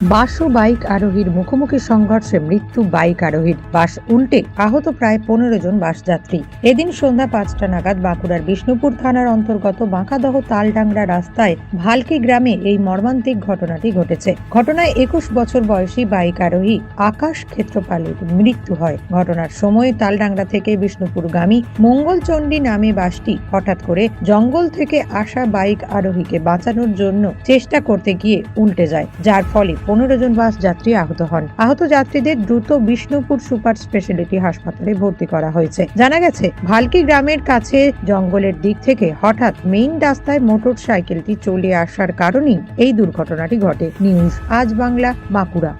বাস ও bike আরোহীর মুখোমুখি সংঘর্ষে মৃত্যু বাইক আরোহীর। বাস উল্টে আহত প্রায় পনেরো জন বাস যাত্রী এদিন সন্ধ্যা পাঁচটা নাগাদ বাঁকুড়ার বিষ্ণুপুর থানার অন্তর্গত বাঁকাদহ তালডাংরা রাস্তায় ভালকি গ্রামে এই মর্মান্তিক ঘটনাটি ঘটেছে। ঘটনায় একুশ বছর বয়সী বাইক আরোহী আকাশ ক্ষেত্রপালের মৃত্যু হয়। ঘটনার সময় তালডাংরা থেকে বিষ্ণুপুরগামী মঙ্গলচণ্ডী নামে বাসটি হঠাৎ করে জঙ্গল থেকে আসা বাইক আরোহীকে বাঁচানোর জন্য চেষ্টা করতে গিয়ে উল্টে যায়। যার ফলে পনেরো জন বাস যাত্রী আহত হন। আহত যাত্রীদের দ্রুত বিষ্ণুপুর সুপার স্পেশালিটি হাসপাতালে ভর্তি করা হয়েছে। জানা গেছে, ভালকি গ্রামের কাছে জঙ্গলের দিক থেকে হঠাৎ মেইন রাস্তায় মোটর সাইকেলটি চলে আসার কারণেই এই দুর্ঘটনাটি ঘটে। নিউজ, আজ বাংলা, বাঁকুড়া।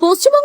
পশ্চিমবঙ্গ